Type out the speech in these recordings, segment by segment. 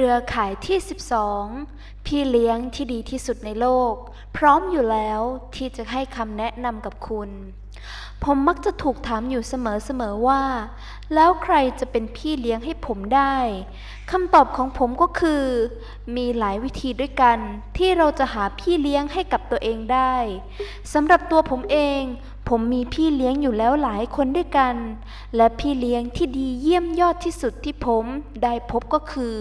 รือข่ายที่ 12 พี่เลี้ยงที่ดีที่สุดในโลก พร้อมอยู่แล้วที่จะให้คำแนะนำกับคุณ ผมมักจะถูกถามอยู่เสมอๆว่า แล้วใครจะเป็นพี่เลี้ยงให้ผมได้คำตอบของผมก็คือ มีหลายวิธีด้วยกันที่เราจะหาพี่เลี้ยงให้กับตัวเองได้สำหรับตัวผมเอง ผมมีพี่เลี้ยงอยู่แล้วหลายคนด้วยกัน และพี่เลี้ยงที่ดีเยี่ยมยอดที่สุดที่ผมได้พบก็คือ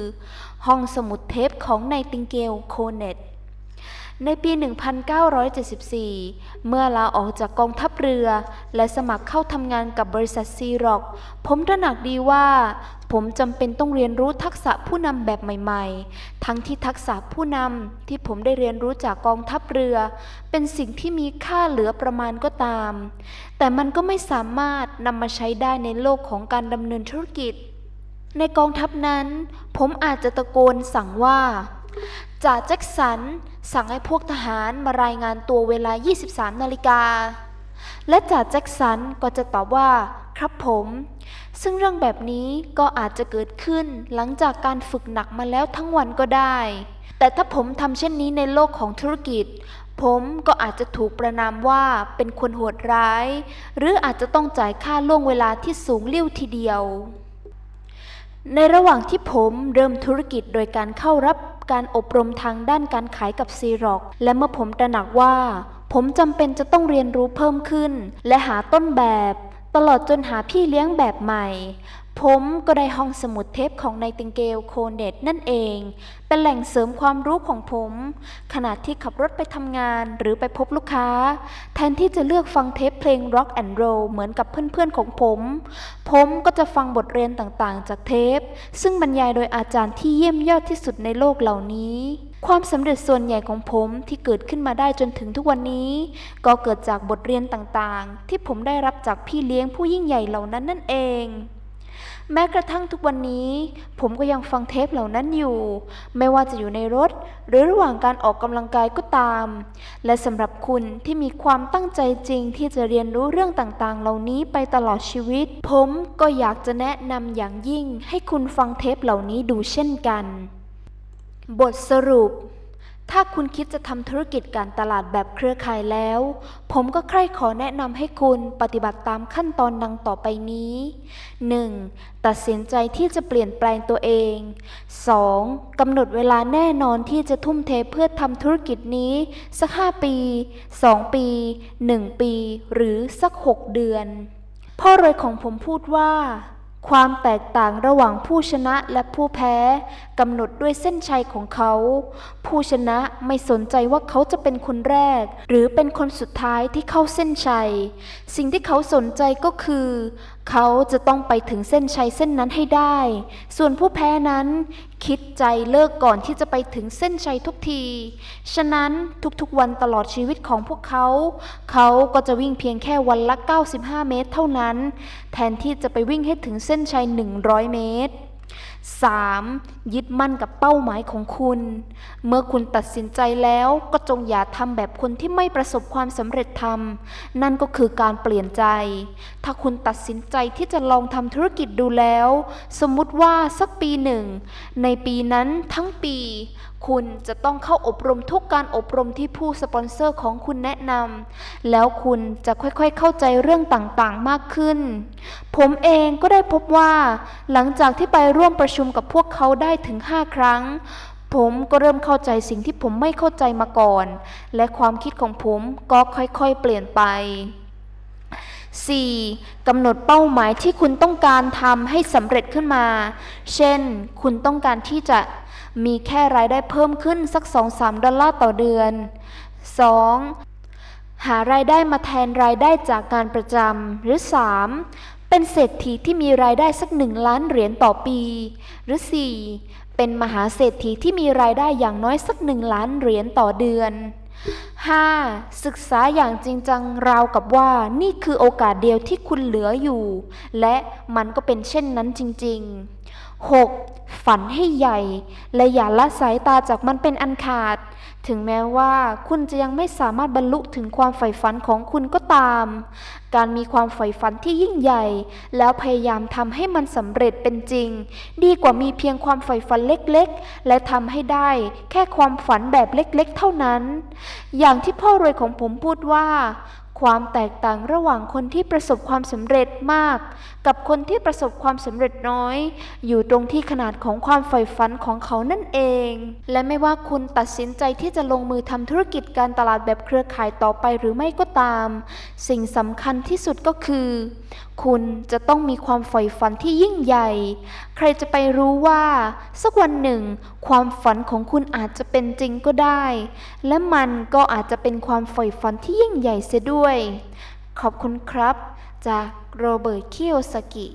ห้องสมุดเทปของไนติงเกลโคเนตในปี 1974 เมื่อลาออกจากกองทัพเรือ และสมัครเข้าทำงานกับบริษัทซีร็อก ผมตระหนักดีว่า ผมจำเป็นต้องเรียนรู้ทักษะผู้นำแบบใหม่ๆ ทั้งที่ทักษะผู้นำที่ผมได้เรียนรู้จากกองทัพเรือ เป็นสิ่งที่มีค่าเหลือประมาณก็ตาม แต่มันก็ไม่สามารถนำมาใช้ได้ในโลกของการดำเนินธุรกิจ ในกองทัพนั้น ผมอาจจะตะโกนสั่งว่าจ่าแจ็คสันสั่งให้พวกทหารมารายงานตัวเวลา 23 นาฬิกา และจ่าแจ็คสันก็จะตอบว่า ครับผม ซึ่งเรื่องแบบนี้ก็อาจจะเกิดขึ้นหลังจากการฝึกหนักมาแล้วทั้งวันก็ได้ แต่ถ้าผมทำเช่นนี้ในโลกของธุรกิจ ผมก็อาจจะถูกประนามว่าเป็นคนโหดร้าย หรืออาจจะต้องจ่ายค่าล่วงเวลาที่สูงลิ่วทีเดียว ในระหว่างที่ผมเริ่มธุรกิจโดยการเข้ารับการอบรมทางด้านการขายกับซีร็อกและเมื่อผมตระหนักว่า ผมจำเป็นจะต้องเรียนรู้เพิ่มขึ้น และหาต้นแบบ ตลอดจนหาพี่เลี้ยงแบบใหม่ ผมก็ได้ห้องสมุดเทปของไนติงเกลโคเนตนั่นเอง เป็นแหล่งเสริมความรู้ของผม ขณะที่ขับรถไปทำงานหรือไปพบลูกค้า แทนที่จะเลือกฟังเทปเพลง Rock and Roll เหมือนกับเพื่อนๆของผม ผมก็จะฟังบทเรียนต่างๆ จากเทป ซึ่งบรรยายโดยอาจารย์ที่เยี่ยมยอดที่สุดในโลกเหล่านี้ ความสำเร็จส่วนใหญ่ของผมที่เกิดขึ้นมาได้จนถึงทุกวันนี้ ก็เกิดจากบทเรียนต่างๆ ที่ผมได้รับจากพี่เลี้ยงผู้ยิ่งใหญ่เหล่านั้นนั่นเอง แม้กระทั่งทุกวันนี้ ผมก็ยังฟังเทปเหล่านั้นอยู่ ไม่ว่าจะอยู่ในรถ หรือระหว่างการออกกำลังกายก็ตาม และสำหรับคุณที่มีความตั้งใจจริงที่จะเรียนรู้เรื่องต่างๆ เหล่านี้ไปตลอดชีวิต ผมก็อยากจะแนะนำอย่างยิ่งให้คุณฟังเทปเหล่านี้ดูเช่นกัน บทสรุป ถ้าคุณคิดจะทำธุรกิจการตลาดแบบเครือข่ายแล้ว ผมก็ใคร่ขอแนะนำให้คุณปฏิบัติตามขั้นตอนดังต่อไปนี้ 1. ตัดสินใจที่จะเปลี่ยนแปลงตัวเอง 2. กำหนดเวลาแน่นอนที่จะทุ่มเทเพื่อทำธุรกิจนี้ สัก 5 ปี 2 ปี 1 ปี หรือสัก 6 เดือน พ่อรวยของผมพูดว่า ความแตกต่างระหว่างผู้ชนะและผู้แพ้กำหนดด้วยเส้นชัยของเขา ผู้ชนะไม่สนใจว่าเขาจะเป็นคนแรก หรือเป็นคนสุดท้ายที่เข้าเส้นชัย สิ่งที่เขาสนใจก็คือ เขาจะต้องไปถึงเส้นชัยเส้นนั้นให้ได้ ส่วนผู้แพ้นั้นคิดใจเลิกก่อนที่จะไปถึงเส้นชัยทุกที ฉะนั้นทุกๆวันตลอดชีวิตของพวกเขา เขาก็จะวิ่งเพียงแค่วันละ 95 เมตรเท่านั้น แทนที่จะไปวิ่งให้ถึงเส้นชัย 100 เมตร 3. ยึดมั่นกับเป้าหมายของคุณ เมื่อคุณตัดสินใจแล้วก็จงอย่าทำแบบคนที่ไม่ประสบความสำเร็จทำนั่นก็คือการเปลี่ยนใจ ถ้าคุณตัดสินใจที่จะลองทำธุรกิจดูแล้ว สมมุติว่าสักปีหนึ่ง ในปีนั้นทั้งปี คุณจะต้องเข้าอบรมทุกการอบรมที่ผู้สปอนเซอร์ของคุณแนะนำแล้วคุณจะค่อยๆเข้าใจเรื่องต่างๆมากขึ้น ผมเองก็ได้พบว่า หลังจากที่ไปร่วมประชุมกับพวกเขาได้ถึง 5 ครั้ง ผมก็เริ่มเข้าใจสิ่งที่ผมไม่เข้าใจมาก่อน และความคิดของผมก็ค่อยๆเปลี่ยนไป 4. กำหนดเป้าหมายที่คุณต้องการทำให้สำเร็จขึ้นมา เช่น คุณต้องการที่จะ มีแค่รายได้เพิ่มขึ้นสัก 2-3 ดอลลาร์ต่อเดือน 2. หารายได้มาแทนรายได้จากงานประจำ หรือ 3. เป็นเศรษฐีที่มีรายได้สัก 1 ล้านเหรียญต่อปี หรือ 4. เป็นมหาเศรษฐีที่มีรายได้อย่างน้อยสัก 1 ล้านเหรียญต่อเดือน 5. ศึกษาอย่างจริงจังราวกับว่านี่คือโอกาสเดียวที่คุณเหลืออยู่ และมันก็เป็นเช่นนั้นจริง ๆ 6. ฝฝันให้ใหญ่ และอย่าละสายตาจากมันเป็นอันขาด ถึงแม้ว่าคุณจะยังไม่สามารถบรรลุถึงความใฝ่ฝันของคุณก็ตาม การมีความใฝ่ฝันที่ยิ่งใหญ่ แล้วพยายามทำให้มันสำเร็จเป็นจริง ดีกว่ามีเพียงความใฝ่ฝันเล็กๆ และทำให้ได้ แค่ความฝันแบบเล็กๆ เท่านั้น อย่างที่พ่อรวยของผมพูดว่า ความแตกต่างระหว่างคนที่ประสบความสำเร็จมาก กับคนที่ประสบความสำเร็จน้อย อยู่ตรงที่ขนาดของความใฝ่ฝันของเขานั่นเอง และไม่ว่าคุณตัดสินใจที่จะลงมือทำธุรกิจการตลาดแบบเครือข่ายต่อไปหรือไม่ก็ตาม สิ่งสำคัญที่สุดก็คือ คุณจะต้องมีความใฝ่ฝันที่ยิ่งใหญ่ ใครจะไปรู้ว่า สักวันหนึ่ง ความฝันของคุณอาจจะเป็นจริงก็ได้ และมันก็อาจจะเป็นความใฝ่ฝันที่ยิ่งใหญ่เสียด้วย ขอบคุณครับ จากโรเบิร์ต คิโอสกิ